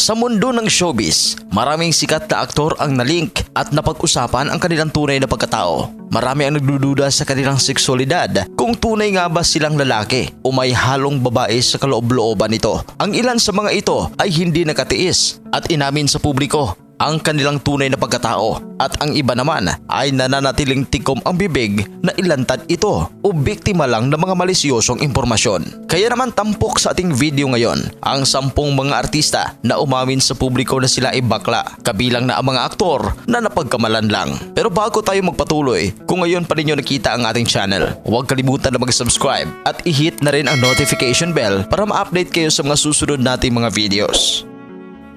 Sa mundo ng showbiz, maraming sikat na aktor ang nalink at napag-usapan ang kanilang tunay na pagkatao. Marami ang nagdududa sa kanilang seksualidad kung tunay nga ba silang lalaki o may halong babae sa kaloob-looban nito. Ang ilan sa mga ito ay hindi nakatiis at inamin sa publiko ang kanilang tunay na pagkatao at ang iba naman ay nananatiling tikom ang bibig na ilantad ito o biktima lang ng mga malisyosong impormasyon. Kaya naman tampok sa ating video ngayon ang sampung mga artista na umamin sa publiko na sila ay bakla kabilang na ang mga aktor na napagkamalan lang. Pero bago tayo magpatuloy, kung ngayon pa ninyo nakita ang ating channel, huwag kalimutan na mag-subscribe at i-hit na rin ang notification bell para ma-update kayo sa mga susunod nating mga videos.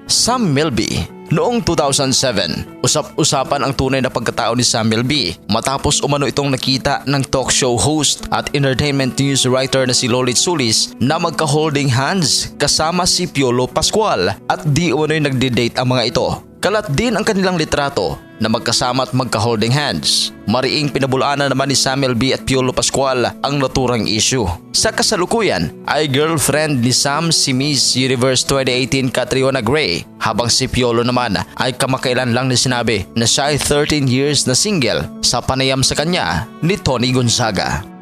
Sam Milby Noong 2007, usap-usapan ang tunay na pagkatao ni Samuel B. Matapos umano itong nakita ng talk show host at entertainment news writer na si Lolit Sulis na magka-holding hands kasama si Piolo Pascual at di umano'y nagde-date ang mga ito. Kalat din ang kanilang litrato na magkasama at magka-holding hands. Mariing pinabulaanan naman ni Samuel B. at Piolo Pascual ang naturang issue. Sa kasalukuyan ay girlfriend ni Sam si Miss Universe 2018 Catriona Gray habang si Piolo naman ay kamakailan lang ni sinabi na siya ay 13 years na single sa panayam sa kanya ni Tony Gonzaga.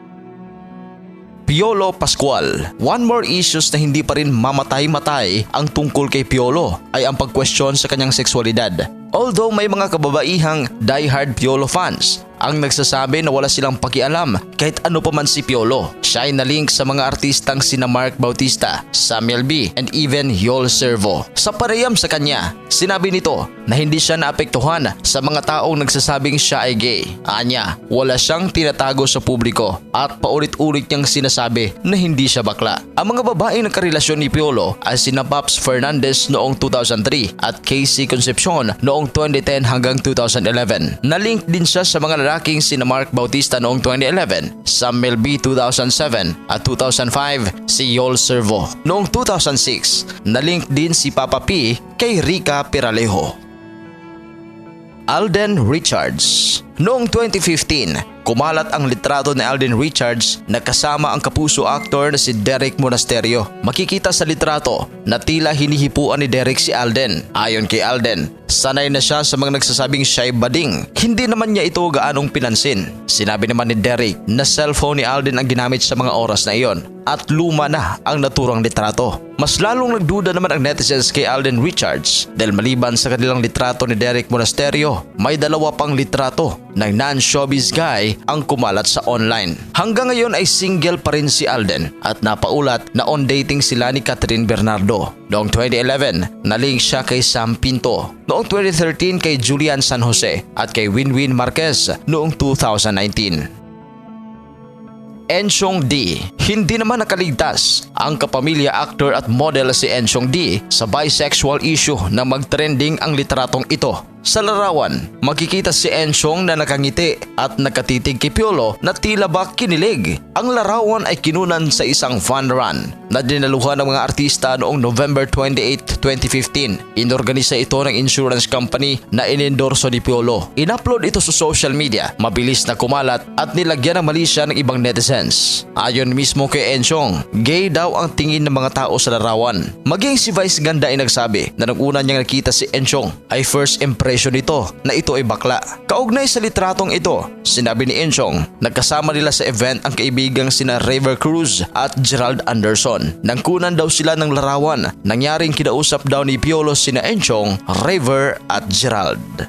Piolo Pascual. One more issues na hindi pa rin mamatay-matay ang tungkol kay Piolo ay ang pagkwestiyon sa kanyang sexualidad. Although may mga kababaihang diehard Piolo fans ang nagsasabi na wala silang pakialam kahit ano pa man si Piolo. Siya ay nalink sa mga artistang sina Mark Bautista, Samuel B, and even Yol Servo. Sa pareham sa kanya, sinabi nito na hindi siya naapektuhan sa mga taong nagsasabing siya ay gay. Anya, wala siyang tinatago sa publiko at paulit-ulit niyang sinasabi na hindi siya bakla. Ang mga babaeng nagkarelasyon ni Piolo ay sina Pops Fernandez noong 2003 at Casey Concepcion noong 2010 hanggang 2011. Nalink din siya sa mga lalaking sina Mark Bautista noong 2011, Samuel B 2007 at 2005 si Yol Servo. Noong 2006, nalink din si Papa P kay Rica Piralejo. Alden Richards Noong 2015, kumalat ang litrato ni Alden Richards na kasama ang kapuso actor na si Derek Monasterio. Makikita sa litrato na tila hinihipuan ni Derek si Alden. Ayon kay Alden, sanay na siya sa mga nagsasabing siya'y bading. Hindi naman niya ito gaanong pinansin. Sinabi naman ni Derek na cellphone ni Alden ang ginamit sa mga oras na iyon at luma na ang naturang litrato. Mas lalong nagduda naman ang netizens kay Alden Richards dahil maliban sa kanilang litrato ni Derek Monasterio, may dalawa pang litrato ng non-showbiz guy ang kumalat sa online. Hanggang ngayon ay single pa rin si Alden at napaulat na on dating sila ni Catherine Bernardo. Noong 2011, naling siya kay Sam Pinto. Noong 2013 kay Julian San Jose at kay Winwin Marquez noong 2019. Enchong D. Hindi naman nakaligtas ang kapamilya actor at model si Enchong D sa bisexual issue na magtrending ang litratong ito sa larawan, makikita si Enchong na nakangiti at nakatitig kay Piolo na tila ba kinilig. Ang larawan ay kinunan sa isang fun run na dinaluhan ng mga artista noong November 28, 2015. Inorganisa ito ng insurance company na inendorso ni Piolo. Inupload ito sa social media, mabilis na kumalat at nilagyan ng mali siya ng ibang netizens. Ayon mismo kay Enchong, gay daw ang tingin ng mga tao sa larawan. Maging si Vice Ganda ay nagsabi na nung una niyang nakita si Enchong ay first impression impresyon nito na ito ay bakla. Kaugnay sa litratong ito, sinabi ni Enchong, nagkasama nila sa event ang kaibigang sina River Cruz at Gerald Anderson. Nang kunan daw sila ng larawan, nangyaring kinausap daw ni Piolo sina Enchong, River at Gerald.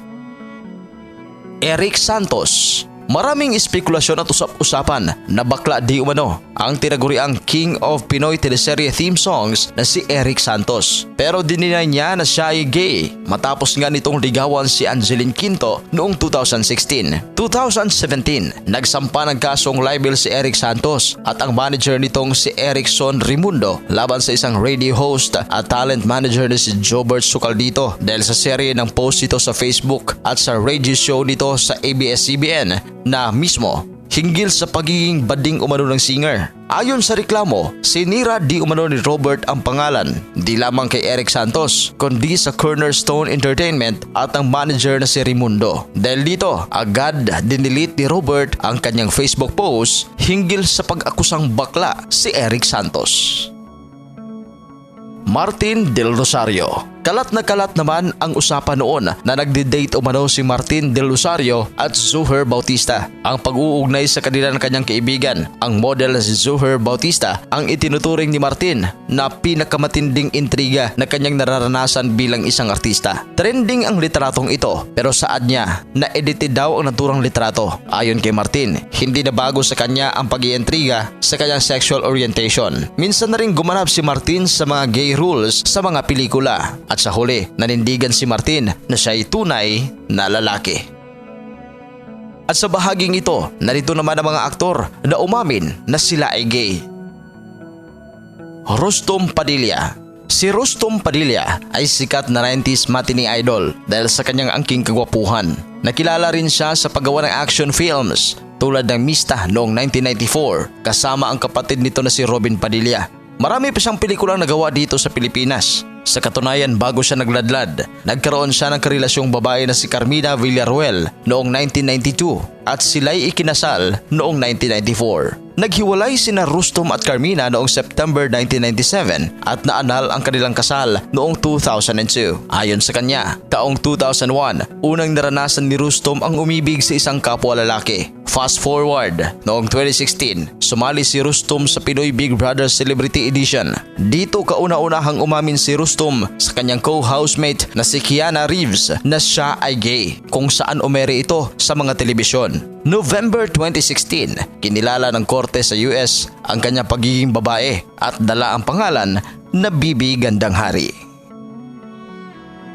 Eric Santos Maraming espekulasyon at usap-usapan na bakla di umano ang tinaguriang King of Pinoy teleserye theme songs na si Eric Santos. Pero dininay niya na siya ay gay matapos nga nitong ligawan si Angeline Quinto noong 2016. 2017, nagsampa ng kasong libel si Eric Santos at ang manager nitong si Erickson Rimundo laban sa isang radio host at talent manager na si Jobert Sucaldito dahil sa serye ng post ito sa Facebook at sa radio show nito sa ABS-CBN na mismo hinggil sa pagiging bading umano ng singer. Ayon sa reklamo, sinira di umano ni Robert ang pangalan, di lamang kay Eric Santos, kundi sa Cornerstone Entertainment at ang manager na si Rimundo. Dahil dito, agad dinilit ni Robert ang kanyang Facebook post hinggil sa pag-akusang bakla si Eric Santos. Martin Del Rosario Kalat na kalat naman ang usapan noon na nagde-date umano si Martin Del Rosario at Zuher Bautista. Ang pag-uugnay sa kanila ng kanyang kaibigan, ang model si Zuher Bautista ang itinuturing ni Martin na pinakamatinding intriga na kanyang nararanasan bilang isang artista. Trending ang litratong ito pero saad niya na edited daw ang naturang litrato. Ayon kay Martin, hindi na bago sa kanya ang pag-iintriga sa kanyang sexual orientation. Minsan na rin gumanap si Martin sa mga gay rules sa mga pelikula at sa huli nanindigan si Martin na siya ay tunay na lalaki. At sa bahaging ito, narito naman ang mga aktor na umamin na sila ay gay. Rustom Padilla Si Rustom Padilla ay sikat na 90s matinee idol dahil sa kanyang angking kagwapuhan. Nakilala rin siya sa paggawa ng action films tulad ng Mista noong 1994 kasama ang kapatid nito na si Robin Padilla. Marami pa siyang pelikulang nagawa dito sa Pilipinas. Sa katunayan bago siya nagladlad, nagkaroon siya ng karelasyong babae na si Carmina Villaruel noong 1992 at sila'y ikinasal noong 1994. Naghiwalay sina Rustom at Carmina noong September 1997 at naanal ang kanilang kasal noong 2002. Ayon sa kanya, taong 2001, unang naranasan ni Rustom ang umibig sa isang kapwa lalaki. Fast forward, noong 2016, sumali si Rustom sa Pinoy Big Brother Celebrity Edition. Dito kauna-unahang umamin si Rustom sa kanyang co-housemate na si Kiana Reeves na siya ay gay kung saan umere ito sa mga telebisyon. November 2016, kinilala ng korte sa US ang kanyang pagiging babae at dala ang pangalan na Bibi Gandang Hari.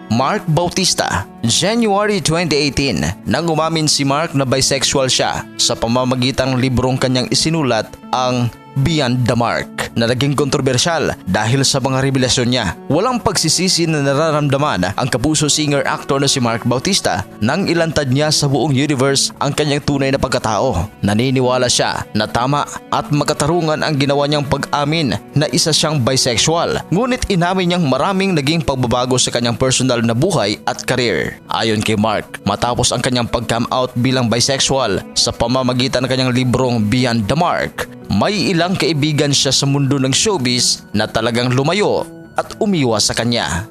Mark Bautista January 2018 nang umamin si Mark na bisexual siya sa pamamagitang librong kanyang isinulat ang Beyond the Mark na naging kontrobersyal dahil sa mga revelasyon niya. Walang pagsisisi na nararamdaman ang kapuso singer-actor na si Mark Bautista nang ilantad niya sa buong universe ang kanyang tunay na pagkatao. Naniniwala siya na tama at makatarungan ang ginawa niyang pag-amin na isa siyang bisexual. Ngunit inamin niyang maraming naging pagbabago sa kanyang personal na buhay at career. Ayon kay Mark, matapos ang kanyang pag-come out bilang bisexual sa pamamagitan ng kanyang librong Beyond the Mark, may ilang kaibigan siya sa mundo ng showbiz na talagang lumayo at umiwas sa kanya.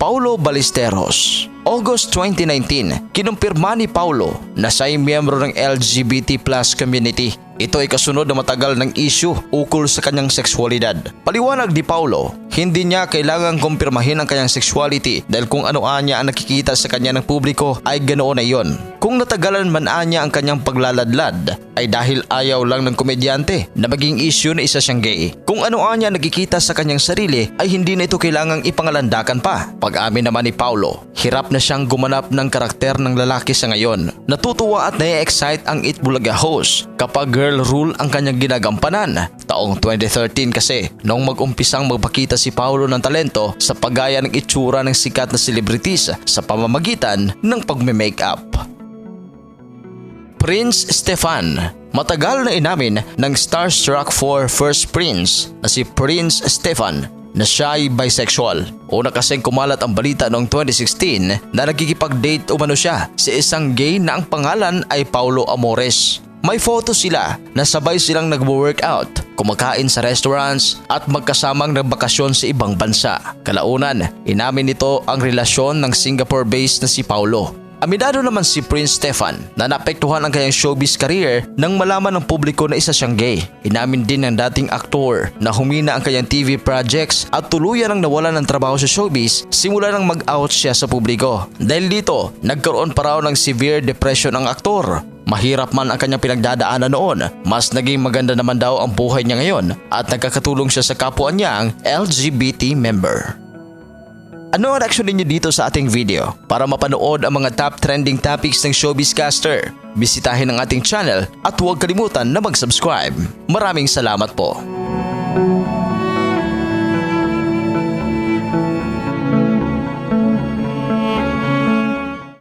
Paulo Ballesteros August 2019, kinumpirma ni Paulo na siya ay miyembro ng LGBT plus community. Ito ay kasunod na matagal ng issue ukol sa kanyang sexualidad. Paliwanag ni Paulo, hindi niya kailangang kumpirmahin ang kanyang sexuality dahil kung ano niya ang nakikita sa kanya ng publiko ay ganoon na yon. Kung natagalan man niya ang kanyang paglaladlad ay dahil ayaw lang ng komedyante na maging issue na isa siyang gay. Kung ano niya nakikita sa kanyang sarili ay hindi na ito kailangang ipangalandakan pa. Pag-amin naman ni Paulo, hirap na siyang gumanap ng karakter ng lalaki sa ngayon. Natutuwa at na-excite ang Itbulaga host kapag girl rule ang kanyang ginagampanan. Taong 2013 kasi, nung mag-umpisang magpakita si Paulo ng talento sa paggaya ng itsura ng sikat na celebrities sa pamamagitan ng pagme-makeup. Prince Stefan Matagal na inamin ng starstruck for First Prince na si Prince Stefan na siya ay bisexual. Una kasing kumalat ang balita noong 2016 na nagkikipag-date umano siya sa isang gay na ang pangalan ay Paulo Amores. May photo sila na sabay silang nagwo-workout, kumakain sa restaurants at magkasamang nagbakasyon sa ibang bansa. Kalaunan, inamin nito ang relasyon ng Singapore-based na si Paulo Aminado naman si Prince Stefan na naapektuhan ang kanyang showbiz career nang malaman ng publiko na isa siyang gay. Inamin din ng dating aktor na humina ang kanyang TV projects at tuluyan ang nawalan ng trabaho sa showbiz simula nang mag-out siya sa publiko. Dahil dito, nagkaroon pa raw ng severe depression ang aktor Mahirap man ang kanyang pinagdadaanan noon, mas naging maganda naman daw ang buhay niya ngayon at nagkakatulong siya sa kapwa niyang LGBT member. Ano ang reaction ninyo dito sa ating video? Para mapanood ang mga top trending topics ng Showbizcaster, bisitahin ang ating channel at huwag kalimutan na mag-subscribe. Maraming salamat po.